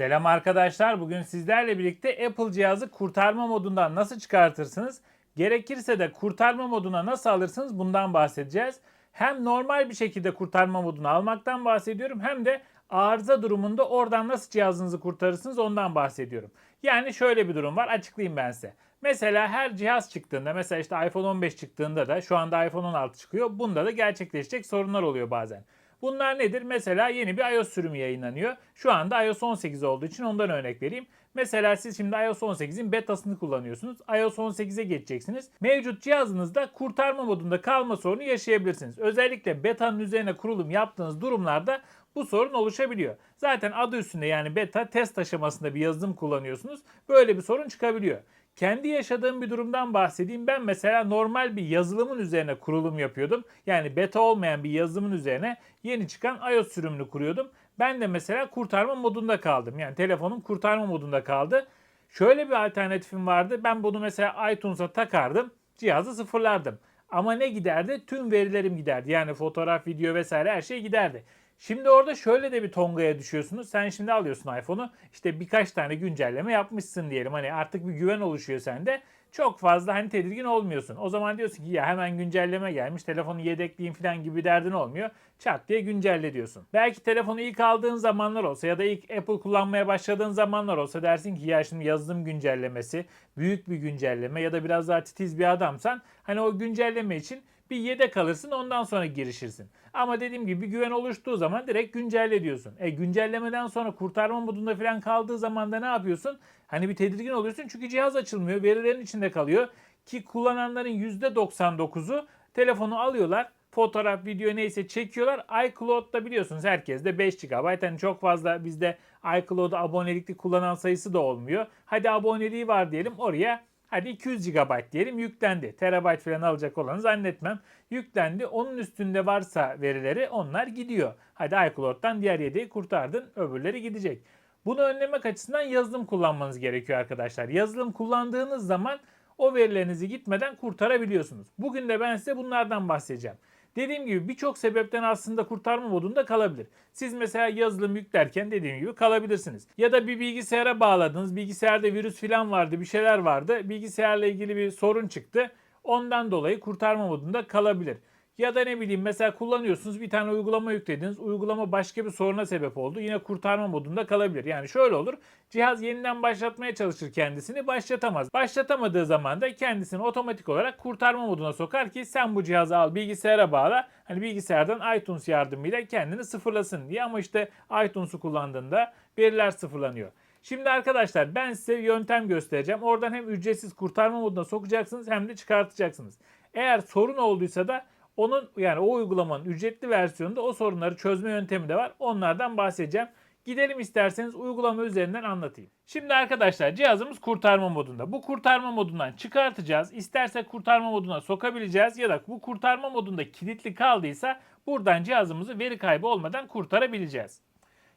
Selam arkadaşlar. Bugün sizlerle birlikte Apple cihazı kurtarma modundan nasıl çıkartırsınız? Gerekirse de kurtarma moduna nasıl alırsınız bundan bahsedeceğiz. Hem normal bir şekilde kurtarma modunu almaktan bahsediyorum hem de arıza durumunda oradan nasıl cihazınızı kurtarırsınız ondan bahsediyorum. Yani şöyle bir durum var açıklayayım ben size. Mesela her cihaz çıktığında mesela işte iPhone 15 çıktığında da şu anda iPhone 16 çıkıyor. Bunda da gerçekleşecek sorunlar oluyor bazen. Bunlar nedir? Mesela yeni bir iOS sürümü yayınlanıyor. Şu anda iOS 18 olduğu için ondan örnek vereyim. Mesela siz şimdi iOS 18'in betasını kullanıyorsunuz. iOS 18'e geçeceksiniz. Mevcut cihazınızda kurtarma modunda kalma sorunu yaşayabilirsiniz. Özellikle betanın üzerine kurulum yaptığınız durumlarda bu sorun oluşabiliyor. Zaten adı üstünde yani beta test aşamasında bir yazılım kullanıyorsunuz. Böyle bir sorun çıkabiliyor. Kendi yaşadığım bir durumdan bahsedeyim. Ben mesela normal bir yazılımın üzerine kurulum yapıyordum. Yani beta olmayan bir yazılımın üzerine yeni çıkan iOS sürümünü kuruyordum. Ben de mesela kurtarma modunda kaldım. Yani telefonum kurtarma modunda kaldı. Şöyle bir alternatifim vardı. Ben bunu mesela iTunes'a takardım. Cihazı sıfırlardım. Ama ne giderdi? Tüm verilerim giderdi. Yani fotoğraf, video vesaire her şey giderdi. Şimdi orada şöyle de bir tongaya düşüyorsunuz. Sen şimdi alıyorsun iPhone'u işte birkaç tane güncelleme yapmışsın diyelim. Hani artık bir güven oluşuyor sende. Çok fazla hani tedirgin olmuyorsun. O zaman diyorsun ki ya hemen güncelleme gelmiş telefonu yedekleyeyim falan gibi derdin olmuyor. Çat diye güncelle diyorsun. Belki telefonu ilk aldığın zamanlar olsa ya da ilk Apple kullanmaya başladığın zamanlar olsa dersin ki ya şimdi yazılım güncellemesi, büyük bir güncelleme ya da biraz daha titiz bir adamsan hani o güncelleme için bir yedek alırsın ondan sonra girişirsin. Ama dediğim gibi bir güven oluştuğu zaman direkt güncelle diyorsun. E güncellemeden sonra kurtarma modunda falan kaldığı zaman da ne yapıyorsun? Hani bir tedirgin oluyorsun çünkü cihaz açılmıyor. Verilerin içinde kalıyor. Ki kullananların %99'u telefonu alıyorlar. Fotoğraf, video neyse çekiyorlar. iCloud'da biliyorsunuz herkes de 5 GB. Hani çok fazla bizde iCloud'da abonelikli kullanan sayısı da olmuyor. Hadi aboneliği var diyelim oraya Hadi 200 GB diyelim yüklendi. Terabayt falan alacak olanı zannetmem. Yüklendi. Onun üstünde varsa verileri onlar gidiyor. Hadi iCloud'dan diğer yedeği kurtardın. Öbürleri gidecek. Bunu önlemek açısından yazılım kullanmanız gerekiyor arkadaşlar. Yazılım kullandığınız zaman o verilerinizi gitmeden kurtarabiliyorsunuz. Bugün de ben size bunlardan bahsedeceğim. Dediğim gibi birçok sebepten aslında kurtarma modunda kalabilir. Siz mesela yazılım yüklerken dediğim gibi kalabilirsiniz. Ya da bir bilgisayara bağladınız. Bilgisayarda virüs falan vardı, bir şeyler vardı. Bilgisayarla ilgili bir sorun çıktı. Ondan dolayı kurtarma modunda kalabilir. Ya da ne bileyim mesela kullanıyorsunuz bir tane uygulama yüklediniz. Uygulama başka bir soruna sebep oldu. Yine kurtarma modunda kalabilir. Yani şöyle olur. Cihaz yeniden başlatmaya çalışır kendisini başlatamaz. Başlatamadığı zaman da kendisini otomatik olarak kurtarma moduna sokar ki sen bu cihazı al bilgisayara bağla. Hani bilgisayardan iTunes yardımıyla kendini sıfırlasın diye ama işte iTunes'u kullandığında veriler sıfırlanıyor. Şimdi arkadaşlar ben size yöntem göstereceğim. Oradan hem ücretsiz kurtarma moduna sokacaksınız hem de çıkartacaksınız. Eğer sorun olduysa da onun yani o uygulamanın ücretli versiyonunda o sorunları çözme yöntemi de var. Onlardan bahsedeceğim. Gidelim isterseniz uygulama üzerinden anlatayım. Şimdi arkadaşlar cihazımız kurtarma modunda. Bu kurtarma modundan çıkartacağız. İstersek kurtarma moduna sokabileceğiz ya da bu kurtarma modunda kilitli kaldıysa buradan cihazımızı veri kaybı olmadan kurtarabileceğiz.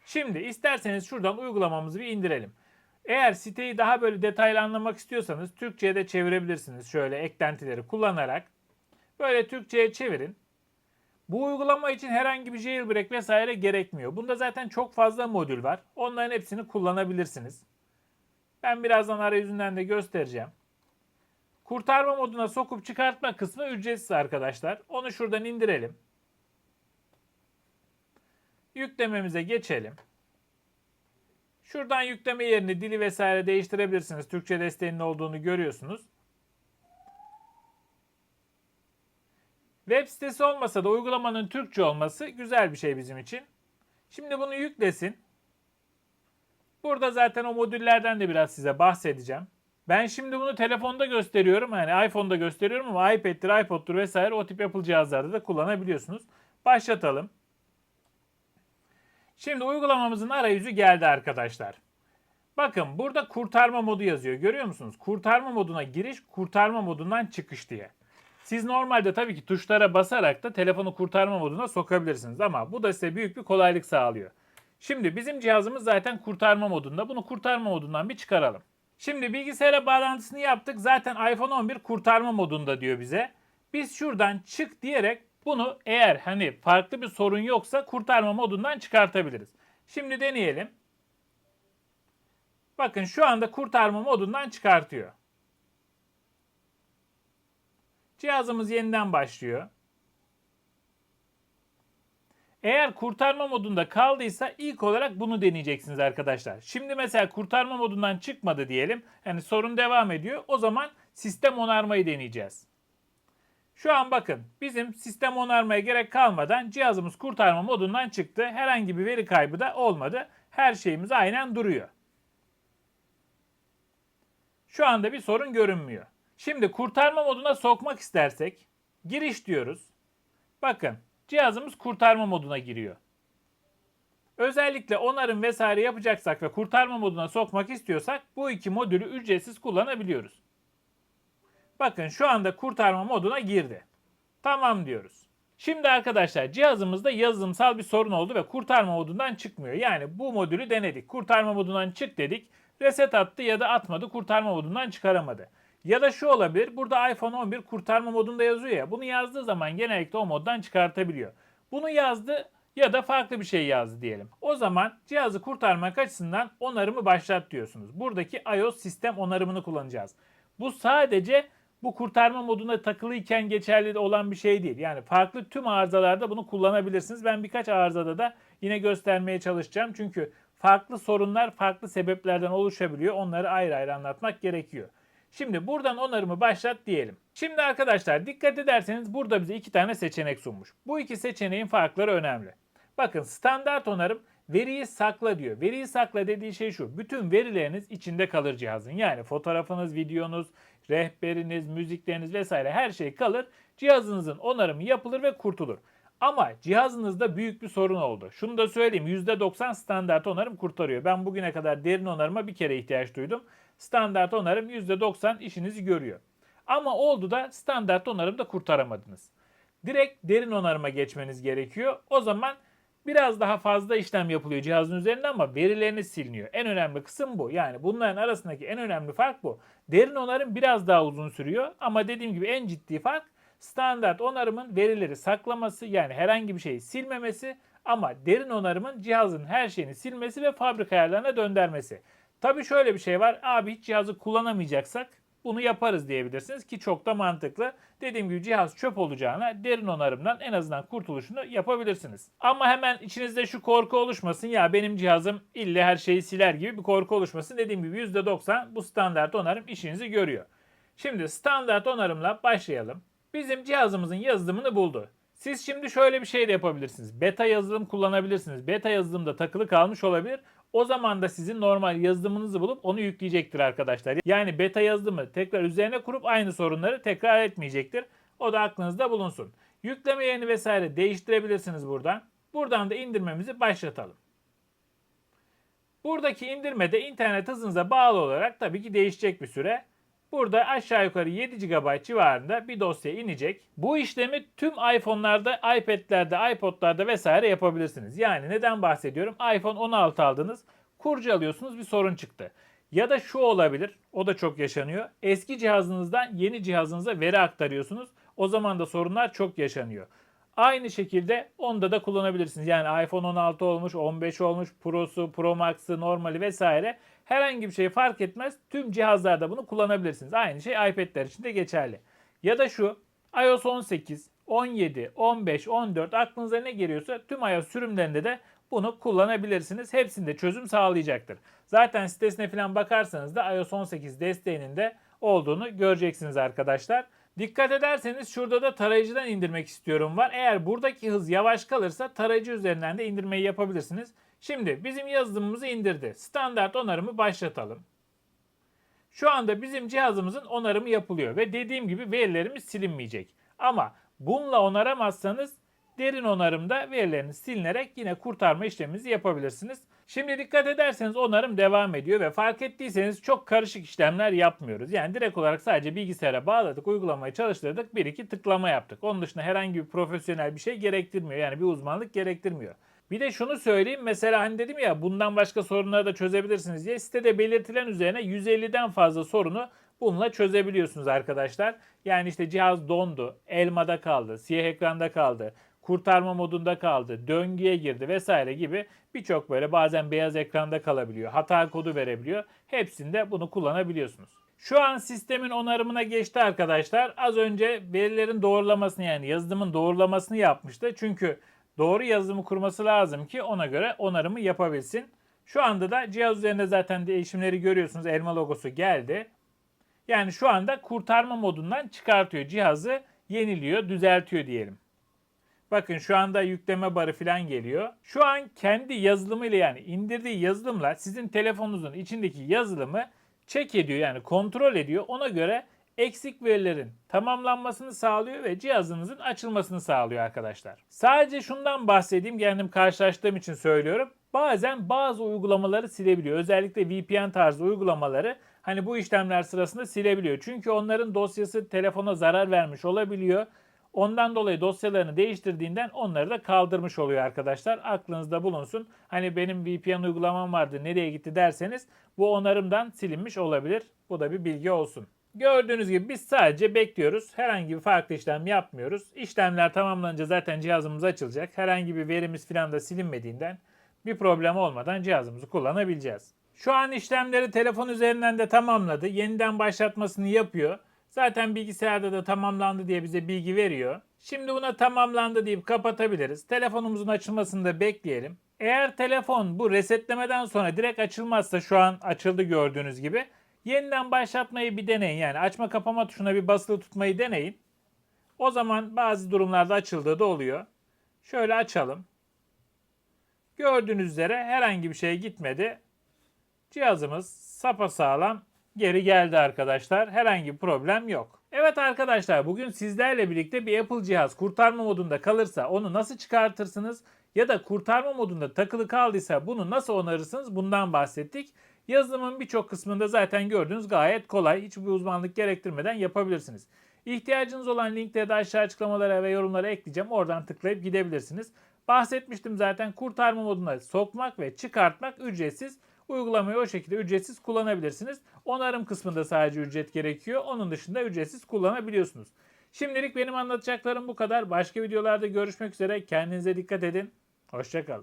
Şimdi isterseniz şuradan uygulamamızı bir indirelim. Eğer siteyi daha böyle detaylı anlamak istiyorsanız Türkçe'ye de çevirebilirsiniz. Şöyle eklentileri kullanarak. Böyle Türkçe'ye çevirin. Bu uygulama için herhangi bir jailbreak vesaire gerekmiyor. Bunda zaten çok fazla modül var. Onların hepsini kullanabilirsiniz. Ben birazdan arayüzünden de göstereceğim. Kurtarma moduna sokup çıkartma kısmı ücretsiz arkadaşlar. Onu şuradan indirelim. Yüklememize geçelim. Şuradan yükleme yerini dili vesaire değiştirebilirsiniz. Türkçe desteğinin olduğunu görüyorsunuz. Web sitesi olmasa da uygulamanın Türkçe olması güzel bir şey bizim için. Şimdi bunu yüklesin. Burada zaten o modüllerden de biraz size bahsedeceğim. Ben şimdi bunu telefonda gösteriyorum. Yani iPhone'da gösteriyorum ama iPad'tir, iPod'tur vesaire o tip Apple cihazlarda da kullanabiliyorsunuz. Başlatalım. Şimdi uygulamamızın arayüzü geldi arkadaşlar. Bakın burada kurtarma modu yazıyor. Görüyor musunuz? Kurtarma moduna giriş, kurtarma modundan çıkış diye. Siz normalde tabii ki tuşlara basarak da telefonu kurtarma moduna sokabilirsiniz ama bu da size büyük bir kolaylık sağlıyor. Şimdi bizim cihazımız zaten kurtarma modunda. Bunu kurtarma modundan bir çıkaralım. Şimdi bilgisayara bağlantısını yaptık. Zaten iPhone 11 kurtarma modunda diyor bize. Biz şuradan çık diyerek bunu eğer hani farklı bir sorun yoksa kurtarma modundan çıkartabiliriz. Şimdi deneyelim. Bakın şu anda kurtarma modundan çıkartıyor. Cihazımız yeniden başlıyor. Eğer kurtarma modunda kaldıysa ilk olarak bunu deneyeceksiniz arkadaşlar. Şimdi mesela kurtarma modundan çıkmadı diyelim. Yani sorun devam ediyor. O zaman sistem onarmayı deneyeceğiz. Şu an bakın bizim sistem onarmaya gerek kalmadan cihazımız kurtarma modundan çıktı. Herhangi bir veri kaybı da olmadı. Her şeyimiz aynen duruyor. Şu anda bir sorun görünmüyor. Şimdi kurtarma moduna sokmak istersek giriş diyoruz. Bakın cihazımız kurtarma moduna giriyor. Özellikle onarım vesaire yapacaksak ve kurtarma moduna sokmak istiyorsak bu iki modülü ücretsiz kullanabiliyoruz. Bakın şu anda kurtarma moduna girdi. Tamam diyoruz. Şimdi arkadaşlar cihazımızda yazılımsal bir sorun oldu ve kurtarma modundan çıkmıyor. Yani bu modülü denedik. Kurtarma modundan çık dedik. Reset attı ya da atmadı. Kurtarma modundan çıkaramadı. Ya da şu olabilir. Burada iPhone 11 kurtarma modunda yazıyor ya. Bunu yazdığı zaman genellikle o moddan çıkartabiliyor. Bunu yazdı ya da farklı bir şey yazdı diyelim. O zaman cihazı kurtarmak açısından onarımı başlat diyorsunuz. Buradaki iOS sistem onarımını kullanacağız. Bu sadece bu kurtarma moduna takılıyken geçerli olan bir şey değil. Yani farklı tüm arızalarda bunu kullanabilirsiniz. Ben birkaç arızada da yine göstermeye çalışacağım. Çünkü farklı sorunlar farklı sebeplerden oluşabiliyor. Onları ayrı ayrı anlatmak gerekiyor. Şimdi buradan onarımı başlat diyelim. Şimdi arkadaşlar dikkat ederseniz burada bize iki tane seçenek sunmuş. Bu iki seçeneğin farkları önemli. Bakın standart onarım veriyi sakla diyor. Veriyi sakla dediği şey şu. Bütün verileriniz içinde kalır cihazın. Yani fotoğrafınız, videonuz, rehberiniz, müzikleriniz vesaire her şey kalır. Cihazınızın onarımı yapılır ve kurtulur. Ama cihazınızda büyük bir sorun oldu. Şunu da söyleyeyim %90 standart onarım kurtarıyor. Ben bugüne kadar derin onarıma bir kere ihtiyaç duydum. Standart onarım %90 işinizi görüyor. Ama oldu da standart onarımda kurtaramadınız. Direkt derin onarıma geçmeniz gerekiyor. O zaman biraz daha fazla işlem yapılıyor cihazın üzerinde ama verileriniz siliniyor. En önemli kısım bu. Yani bunların arasındaki en önemli fark bu. Derin onarım biraz daha uzun sürüyor ama dediğim gibi en ciddi fark standart onarımın verileri saklaması yani herhangi bir şeyi silmemesi ama derin onarımın cihazın her şeyini silmesi ve fabrika ayarlarına döndürmesi. Tabii şöyle bir şey var. Abi hiç cihazı kullanamayacaksak bunu yaparız diyebilirsiniz ki çok da mantıklı. Dediğim gibi cihaz çöp olacağına derin onarımdan en azından kurtuluşunu yapabilirsiniz. Ama hemen içinizde şu korku oluşmasın ya benim cihazım ille her şeyi siler gibi bir korku oluşmasın. Dediğim gibi %90 bu standart onarım işinizi görüyor. Şimdi standart onarımla başlayalım. Bizim cihazımızın yazılımını buldu. Siz şimdi şöyle bir şey de yapabilirsiniz. Beta yazılım kullanabilirsiniz. Beta yazılımda takılı kalmış olabilir. O zaman da sizin normal yazılımınızı bulup onu yükleyecektir arkadaşlar. Yani beta yazılımı tekrar üzerine kurup aynı sorunları tekrar etmeyecektir. O da aklınızda bulunsun. Yükleme yerini vesaire değiştirebilirsiniz buradan. Buradan da indirmemizi başlatalım. Buradaki indirmede internet hızınıza bağlı olarak tabii ki değişecek bir süre. Burada aşağı yukarı 7 GB civarında bir dosya inecek. Bu işlemi tüm iPhone'larda, iPad'lerde, iPod'larda vesaire yapabilirsiniz. Yani neden bahsediyorum? iPhone 16 aldınız, kurcalıyorsunuz bir sorun çıktı. Ya da şu olabilir, o da çok yaşanıyor. Eski cihazınızdan yeni cihazınıza veri aktarıyorsunuz. O zaman da sorunlar çok yaşanıyor. Aynı şekilde onda da kullanabilirsiniz. Yani iPhone 16 olmuş, 15 olmuş, Pro'su, Pro Max'ı, normali vesaire. Herhangi bir şey fark etmez. Tüm cihazlarda bunu kullanabilirsiniz. Aynı şey iPad'ler için de geçerli. Ya da şu iOS 18, 17, 15, 14 aklınıza ne geliyorsa tüm iOS sürümlerinde de bunu kullanabilirsiniz. Hepsinde çözüm sağlayacaktır. Zaten sitesine falan bakarsanız da iOS 18 desteğinin de olduğunu göreceksiniz arkadaşlar. Dikkat ederseniz şurada da tarayıcıdan indirmek istiyorum var. Eğer buradaki hız yavaş kalırsa tarayıcı üzerinden de indirmeyi yapabilirsiniz. Şimdi bizim yazılımımızı indirdi. Standart onarımı başlatalım. Şu anda bizim cihazımızın onarımı yapılıyor ve dediğim gibi verilerimiz silinmeyecek. Ama bununla onaramazsanız derin onarımda verileriniz silinerek yine kurtarma işleminizi yapabilirsiniz. Şimdi dikkat ederseniz onarım devam ediyor ve fark ettiyseniz çok karışık işlemler yapmıyoruz. Yani direkt olarak sadece bilgisayara bağladık, uygulamayı çalıştırdık, bir iki tıklama yaptık. Onun dışında herhangi bir profesyonel bir şey gerektirmiyor. Yani bir uzmanlık gerektirmiyor. Bir de şunu söyleyeyim mesela hani dedim ya bundan başka sorunları da çözebilirsiniz diye sitede belirtilen üzerine 150'den fazla sorunu bununla çözebiliyorsunuz arkadaşlar. Yani işte cihaz dondu, elmada kaldı, siyah ekranda kaldı, kurtarma modunda kaldı, döngüye girdi vesaire gibi birçok böyle bazen beyaz ekranda kalabiliyor, hata kodu verebiliyor. Hepsinde bunu kullanabiliyorsunuz. Şu an sistemin onarımına geçti arkadaşlar. Az önce verilerin doğrulamasını yani yazılımın doğrulamasını yapmıştı. Çünkü doğru yazılımı kurması lazım ki ona göre onarımı yapabilsin. Şu anda da cihaz üzerinde zaten değişimleri görüyorsunuz. Elma logosu geldi. Yani şu anda kurtarma modundan çıkartıyor. Cihazı yeniliyor, düzeltiyor diyelim. Bakın şu anda yükleme barı falan geliyor. Şu an kendi yazılımıyla yani indirdiği yazılımla sizin telefonunuzun içindeki yazılımı check ediyor yani kontrol ediyor. Ona göre eksik verilerin tamamlanmasını sağlıyor ve cihazınızın açılmasını sağlıyor arkadaşlar. Sadece şundan bahsedeyim kendim karşılaştığım için söylüyorum. Bazen bazı uygulamaları silebiliyor. Özellikle VPN tarzı uygulamaları hani bu işlemler sırasında silebiliyor. Çünkü onların dosyası telefona zarar vermiş olabiliyor. Ondan dolayı dosyalarını değiştirdiğinden onları da kaldırmış oluyor arkadaşlar. Aklınızda bulunsun. Hani benim VPN uygulamam vardı nereye gitti derseniz bu onarımdan silinmiş olabilir. Bu da bir bilgi olsun. Gördüğünüz gibi biz sadece bekliyoruz. Herhangi bir farklı işlem yapmıyoruz. İşlemler tamamlanınca zaten cihazımız açılacak. Herhangi bir verimiz falan da silinmediğinden bir problem olmadan cihazımızı kullanabileceğiz. Şu an işlemleri telefon üzerinden de tamamladı. Yeniden başlatmasını yapıyor. Zaten bilgisayarda da tamamlandı diye bize bilgi veriyor. Şimdi buna tamamlandı deyip kapatabiliriz. Telefonumuzun açılmasını da bekleyelim. Eğer telefon bu resetlemeden sonra direkt açılmazsa şu an açıldı gördüğünüz gibi. Yeniden başlatmayı bir deneyin. Yani açma kapama tuşuna bir basılı tutmayı deneyin. O zaman bazı durumlarda açıldığı da oluyor. Şöyle açalım. Gördüğünüz üzere herhangi bir şey gitmedi. Cihazımız sapasağlam geri geldi arkadaşlar. Herhangi bir problem yok. Evet arkadaşlar bugün sizlerle birlikte bir Apple cihaz kurtarma modunda kalırsa onu nasıl çıkartırsınız ya da kurtarma modunda takılı kaldıysa bunu nasıl onarırsınız bundan bahsettik. Yazılımın birçok kısmında zaten gördüğünüz gayet kolay. Hiçbir uzmanlık gerektirmeden yapabilirsiniz. İhtiyacınız olan linkleri de aşağı açıklamalara ve yorumlara ekleyeceğim. Oradan tıklayıp gidebilirsiniz. Bahsetmiştim zaten kurtarma moduna sokmak ve çıkartmak ücretsiz. Uygulamayı o şekilde ücretsiz kullanabilirsiniz. Onarım kısmında sadece ücret gerekiyor. Onun dışında ücretsiz kullanabiliyorsunuz. Şimdilik benim anlatacaklarım bu kadar. Başka videolarda görüşmek üzere. Kendinize dikkat edin. Hoşçakalın.